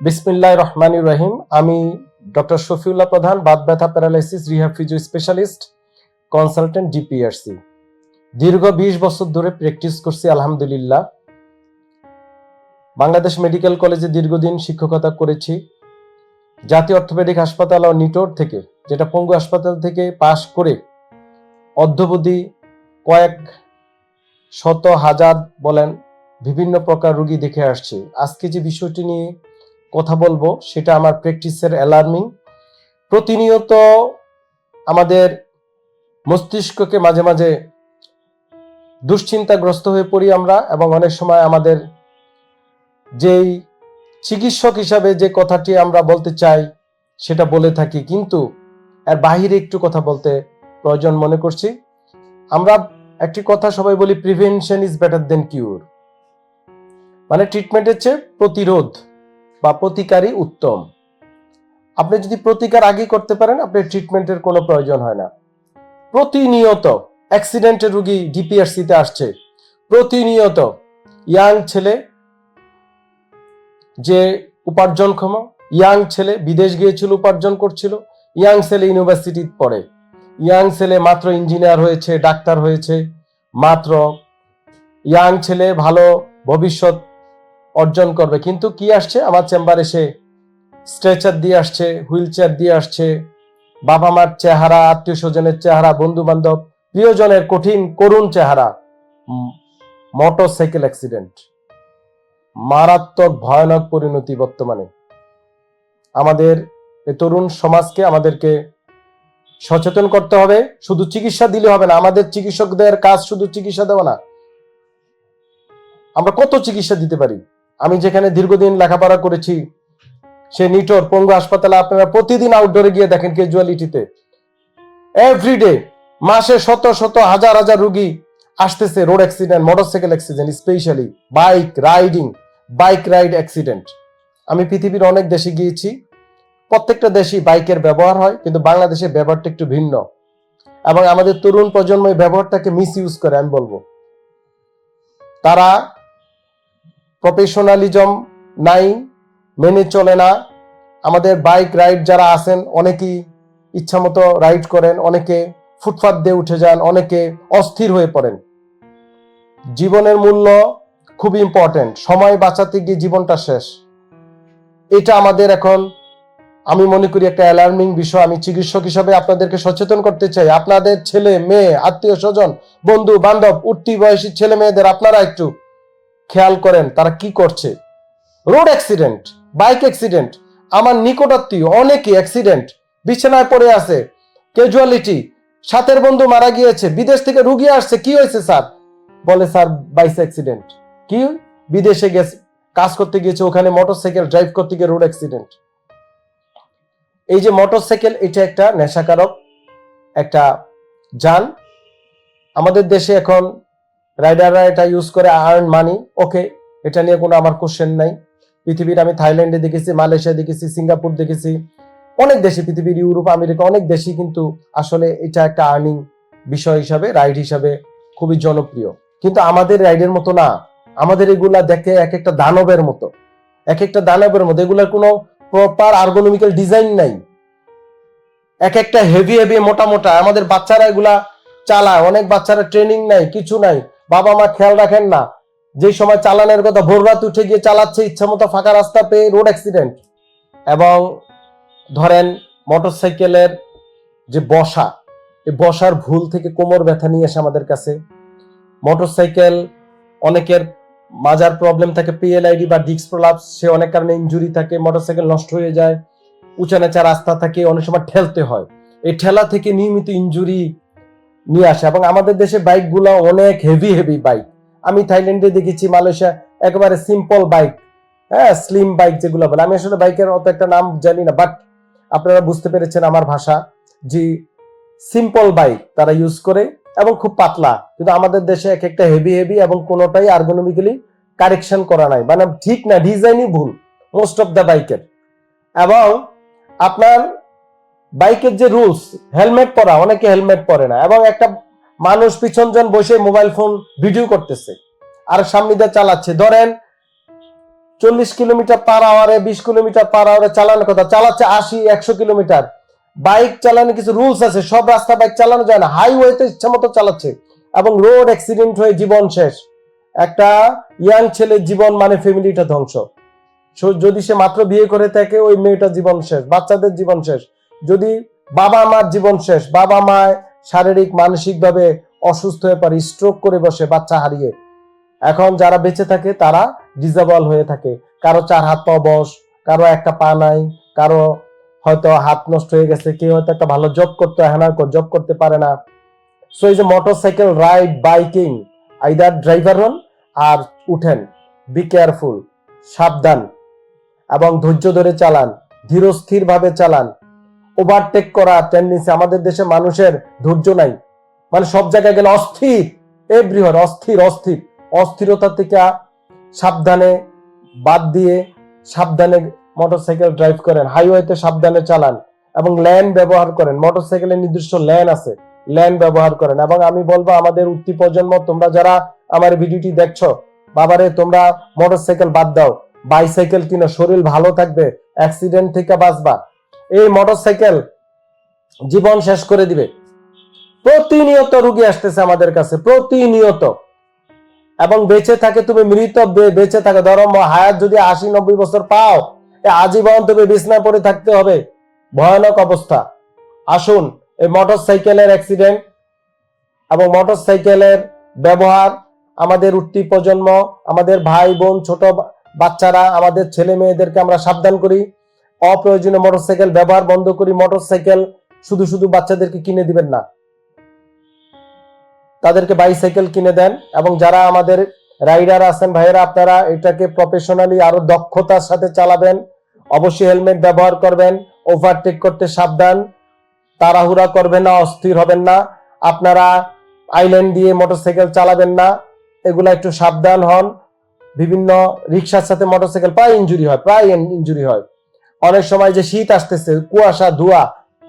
বিসমিল্লাহ রহমানুর রহিম। আমি ডক্টর শফিউল্লাহ প্রধান, বাত ব্যথা paralysis rehab physio specialist, consultant DPRC. দীর্ঘ বিশ বছর ধরে প্র্যাকটিস করছি, আলহামদুলিল্লাহ। বাংলাদেশ মেডিকেল কলেজে দীর্ঘদিন শিক্ষকতা করেছি। জাতীয় অর্থোপেডিক হাসপাতাল ও নিটোর থেকে, যেটা পঙ্গু হাসপাতাল থেকে পাশ করে অদ্যবধি কয়েক শত হাজার বলেন বিভিন্ন প্রকার রুগী দেখে আসছি। আজকে যে বিষয়টি নিয়ে কথা বলব, সেটা আমার প্র্যাকটিসের অ্যালার্মিং প্রতিনিয়ত আমাদের মস্তিষ্ককে মাঝে মাঝে দুশ্চিন্তাগ্রস্ত হয়ে পড়ি আমরা এবং অনেক সময় আমাদের যেই চিকিৎসক হিসাবে যে কথাটি আমরা বলতে চাই, সেটা বলে থাকি। কিন্তু এর বাহিরে একটু কথা বলতে প্রয়োজন মনে করছি। আমরা একটি কথা সবাই বলি prevention is better than cure মানে ট্রিটমেন্টের চেয়ে প্রতিরোধ। বা প্রতিকারই উত্তম। আপনি যদি প্রতিকার আগে করতে পারেন, আপনার ট্রিটমেন্টের কোনো প্রয়োজন হয় না। প্রতিনিয়ত অ্যাক্সিডেন্টের রুগী ডিপিআরসিতে আসছে। প্রতিনিয়ত ইয়াং ছেলে যে উপার্জনক্ষম ইয়াং ছেলে বিদেশ গিয়েছিল, উপার্জন করছিল ইয়াং ছেলে ইউনিভার্সিটি পড়ে। ইয়াং ছেলে মাত্র ইঞ্জিনিয়ার হয়েছে, ডাক্তার হয়েছে, মাত্র ইয়াং ছেলে ভালো ভবিষ্যৎ অর্জন করবে। কিন্তু কি আসছে? আমার চেম্বারে সে স্ট্রেচার দিয়ে আসছে হুইল চেয়ার দিয়ে আসছে বাবা মার চেহারা আত্মীয় স্বজনের চেহারা বন্ধু বান্ধব প্রিয়জনের কঠিন, করুণ চেহারা মোটর সাইকেল অ্যাক্সিডেন্ট। মারাত্মক, ভয়ানক পরিণতি বর্তমানে। আমাদের এই তরুণ সমাজকে আমাদেরকে সচেতন করতে হবে। শুধু চিকিৎসা দিলে হবে না, আমাদের চিকিৎসকদের কাজ শুধু চিকিৎসা দেওয়া না। আমরা কত চিকিৎসা দিতে পারি? আমি যেখানে দীর্ঘদিন লেখাপড়া করেছি, সে নিটোর পঙ্গু হাসপাতালে আপনারা প্রতিদিন আউটডোরে গিয়ে দেখেন ক্যাজুয়ালিটিতে এভরিডে মাসে শত শত হাজার হাজার রুগী আসতেছে road accident motorcycle accident specially bike riding bike ride accident আমি পৃথিবীর অনেক দেশে গিয়েছি, প্রত্যেকটা দেশই বাইকের ব্যবহার হয়, কিন্তু বাংলাদেশের ব্যবহারটা একটু ভিন্ন। এবং আমাদের তরুণ প্রজন্ম ব্যবহারটাকে মিস ইউজ করে, আমি বলব। তারা প্রফেশনালিজম নাই, মেনে চলে না। আমাদের বাইক রাইড যারা আছেন, অনেকেই ইচ্ছামতো রাইড করেন, অনেকে ফুটপাত দিয়ে উঠে যান, অনেকে অস্থির হয়ে পড়েন। জীবনের মূল্য খুব ইম্পর্টেন্ট সময় বাঁচাতে গিয়ে জীবনটা শেষ। এটা আমাদের এখন, আমি মনে করি একটা অ্যালার্মিং বিষয়। আমি চিকিৎসক হিসাবে আপনাদেরকে সচেতন করতে চাই। আপনাদের ছেলে, মেয়ে আত্মীয় স্বজন বন্ধু বান্ধব উঠতি বয়সী ছেলে মেয়েদের আপনারা একটু খেয়াল করেন তারা কি করছে। রোড অ্যাক্সিডেন্ট বাইক অ্যাক্সিডেন্ট আমার নিকটাত্মীয় অনেকে অ্যাক্সিডেন্ট বিছানায় পড়ে আছে ক্যাজুয়ালিটি সাথের বন্ধু মারা গিয়েছে, বিদেশ থেকে রুগী আসছে, কি হয়েছে স্যার? বলে, স্যার বাইস অ্যাক্সিডেন্ট কি? বিদেশে গেছে, কাজ করতে গিয়েছে, ওখানে মোটরসাইকেল ড্রাইভ করতে গিয়ে রোড অ্যাক্সিডেন্ট এই যে মোটরসাইকেল এটা একটা নেশাকারক একটা যান। আমাদের দেশে এখন রাইডাররা এটা ইউজ করে আর্ন মানি ওকে এটা নিয়ে কোনো আমার কোশ্চেন নাই। পৃথিবীর আমি থাইল্যান্ডে দেখেছি মালয়েশিয়া দেখেছি, সিঙ্গাপুর দেখেছি, অনেক দেশে পৃথিবীর ইউরোপ, আমেরিকা, অনেক দেশই কিন্তু আসলে এটা একটা আর্নিং বিষয় হিসাবে রাইড হিসাবে খুবই জনপ্রিয়। কিন্তু আমাদের রাইডের মতো না। আমাদের এগুলা দেখে এক একটা দানবের মতো। এক একটা দানবের মতো। এগুলার কোনো প্রপার আর্গোনমিক্যাল ডিজাইন নাই। এক একটা হেভি হেভি মোটা মোটা। আমাদের বাচ্চারা এগুলা চালায়। অনেক বাচ্চারা ট্রেনিং নাই কিছু নাই বাবা মা খেয়াল রাখেন না। যে সময় চালানের কথা ভোর রাত উঠে গিয়ে চালাচ্ছে, ইচ্ছা মতো ফাঁকা রাস্তা পেয়ে রোড অ্যাক্সিডেন্ট এবং ধরেন মোটরসাইকেলের যে বসা, এই বসার ভুল থেকে কোমর ব্যথা নিয়ে আসে আমাদের কাছে। মোটরসাইকেল অনেকের মাজার প্রবলেম থাকে পিএলআইডি বা ডিস্ক প্রলাপস সে অনেক কারণে ইনজুরি থাকে মোটরসাইকেল নষ্ট হয়ে যায় উঁচা নেচা রাস্তা থাকে, অনেক সময় ঠেলতে হয়। এই ঠেলা থেকে নিয়মিত ইনজুরি নিয়ে আসে। এবং আমাদের দেশে বাইকগুলো অনেক হেভি হেভি বাইক আমি থাইল্যান্ডে দেখেছি, মালয়েশিয়া একেবারে সিম্পল বাইক হ্যাঁ স্লিম বাইক যেগুলো বলে। আমি আসলে বাইকের অত একটা নাম জানি না বাট আপনারা বুঝতে পেরেছেন আমার ভাষা, যে সিম্পল বাইক তারা ইউজ করে এবং খুব পাতলা। কিন্তু আমাদের দেশে এক একটা হেভি হেভি এবং কোনোটাই আর্গোনমিক্যালি কারেকশন করা নাই। মানে ঠিক না ডিজাইনই ভুল মোস্ট অফ দ্য বাইকের এবং আপনার বাইকের যে রুলস, হেলমেট পরা, অনেকে হেলমেট পরে না, এবং একটা মানুষ পিছনজন বসে মোবাইল ফোন ভিডিও করতেছে, আর সামনে দিয়ে চালাচ্ছে। ধরেন, চল্লিশ কিলোমিটার পার আওয়ারে বিশ কিলোমিটার পার আওয়ারে চালানোর কথা, চালাচ্ছে আশি, একশো কিলোমিটার। বাইক চালানো কিছু রুলস আছে, সব রাস্তা বাইক চালানো যায় না হাইওয়েতে ইচ্ছা মতো চালাচ্ছে, এবং রোড অ্যাক্সিডেন্ট হয়ে জীবন শেষ। একটা ইয়াং ছেলের জীবন মানে ফ্যামিলিটা ধ্বংস। যদি সে মাত্র বিয়ে করে থাকে, ওই মেয়েটার জীবন শেষ, বাচ্চাদের জীবন শেষ। যদি বাবা মার জীবন শেষ, বাবা মায় শারীরিক মানসিক ভাবে অসুস্থ হয়ে পারে স্ট্রোক করে বসে, বাচ্চা হারিয়ে, এখন যারা বেঁচে থাকে তারা ডিজেবল হয়ে থাকে। কারও চার হাত পা বস, কারও একটা পা নাই, কারও হয়তো হাত নষ্ট হয়ে গেছে, কেউ হয়তো একটা ভালো জব করতে, হেনার জব করতে পারে না। সো এই যে motorcycle ride biking either driver হন আর উঠেন বি কেয়ারফুল সাবধান এবং ধৈর্য ধরে চালান ধীরস্থির ভাবে চালান। ওভারটেক করা টেন্ডেন্সি আমাদের দেশে মানুষের ধৈর্য নাই। মানে সব জায়গায় গেলে অস্থির এভরিহর অস্থির অস্থির। অস্থিরতা থেকে সাবধানে বাদ দিয়ে সাবধানে মোটরসাইকেল ড্রাইভ করেন হাইওয়েতে সাবধানে চালান এবং ল্যান ব্যবহার করেন। মোটরসাইকেলের নির্দিষ্ট ল্যান আছে ল্যান ব্যবহার করেন এবং আমি বলব আমাদের উত্তি প্রজন্ম, তোমরা যারা আমার ভিডিওটি দেখছ, বাবারে, তোমরা মোটরসাইকেল বাদ দাও। বাইসাইকেল কিনো, শরীর ভালো থাকবে অ্যাক্সিডেন্ট থেকে বাঁচবা। এই মোটরসাইকেল জীবন শেষ করে দিবে। প্রতিনিয়ত রুগী আসতেছে আমাদের কাছে, প্রতিনিয়ত। এবং বেঁচে থাকে তুমি মৃত বেঁচে থাকে। ধরো হায়াত যদি আশি, নব্বই বছর পাও আজীবন তুমি বিছনায় পড়ে থাকতে হবে। ভয়ানক অবস্থা। আসুন, এই মোটরসাইকেলের অ্যাক্সিডেন্ট এবং মোটরসাইকেলের ব্যবহার আমাদের উঠতি প্রজন্ম, আমাদের ভাই, বোন, ছোট বাচ্চারা, আমাদের ছেলে মেয়েদেরকে আমরা সাবধান করি। অপ্রয়োজনীয় মোটরসাইকেল ব্যবহার বন্ধ করি, মোটরসাইকেল শুধু শুধু বাচ্চাদেরকে কিনে দিবেন না। তাদেরকে বাইসাইকেল কিনে দেন এবং যারা আমাদের রাইডার আছেন ভাইয়েরা, আপনারা এটাকে প্রফেশনালি আরও দক্ষতার সাথে চালাবেন। অবশ্যই হেলমেট ব্যবহার করবেন ওভারটেক করতে সাবধান, তাড়াহুড়া করবেন না, অস্থির হবেন না। আপনারা আইল্যান্ড দিয়ে মোটরসাইকেল চালাবেন না, এগুলা একটু সাবধান হন। বিভিন্ন রিক্সার সাথে মোটরসাইকেল প্রায় ইনজুরি হয়, প্রায় ইঞ্জুরি হয়। অনেক সময় যে শীত আসতেছে, কুয়াশা, ধোয়া,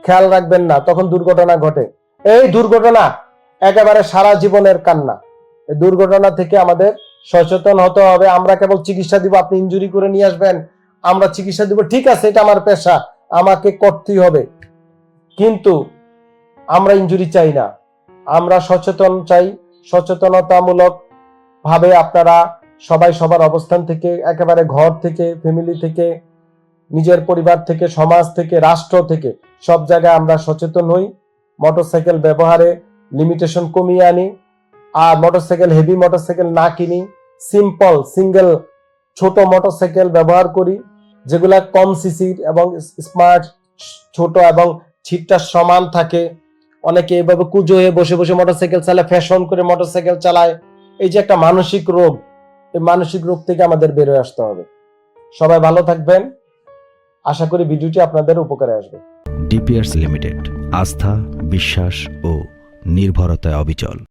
খেয়াল রাখবেন না, তখন দুর্ঘটনা ঘটে। এই দুর্ঘটনা একেবারে সারা জীবনের কান্না। দুর্ঘটনা থেকে আমাদের সচেতন হতে হবে। আমরা কেবল চিকিৎসা দিব, আপনি ইনজুরি করে নিয়ে আসবেন। আমরা চিকিৎসা দিব, ঠিক আছে, এটা আমার পেশা, আমাকে করতেই হবে। কিন্তু আমরা ইনজুরি চাই না। আমরা সচেতন চাই। সচেতনতামূলক ভাবে আপনারা সবাই সবার অবস্থান থেকে, একেবারে ঘর থেকে ফ্যামিলি থেকে নিজের পরিবার থেকে, সমাজ থেকে, রাষ্ট্র থেকে সব জায়গায় আমরা সচেতন হই। মোটরসাইকেল ব্যবহারে লিমিটেশন কমিয়ে আনি আর মোটরসাইকেল হেভি মোটরসাইকেল না কিনি। সিম্পল সিঙ্গেল ছোট মোটরসাইকেল ব্যবহার করি, যেগুলা কম সিসির এবং স্মার্ট ছোট এবং ছিটটা সমান থাকে। অনেকে এভাবে কুজো হয়ে বসে বসে মোটরসাইকেল চালায় ফ্যাশন করে মোটরসাইকেল চালায়। এই যে একটা মানসিক রোগ, এই মানসিক রোগ থেকে আমাদের বেরোয় আসতে হবে। সবাই ভালো থাকবেন। আশা করি ভিডিওটি আপনাদের উপকারে আসবে। ডিপিয়ার্স লিমিটেড আস্থা বিশ্বাস ও নির্ভরতায় অবিচল।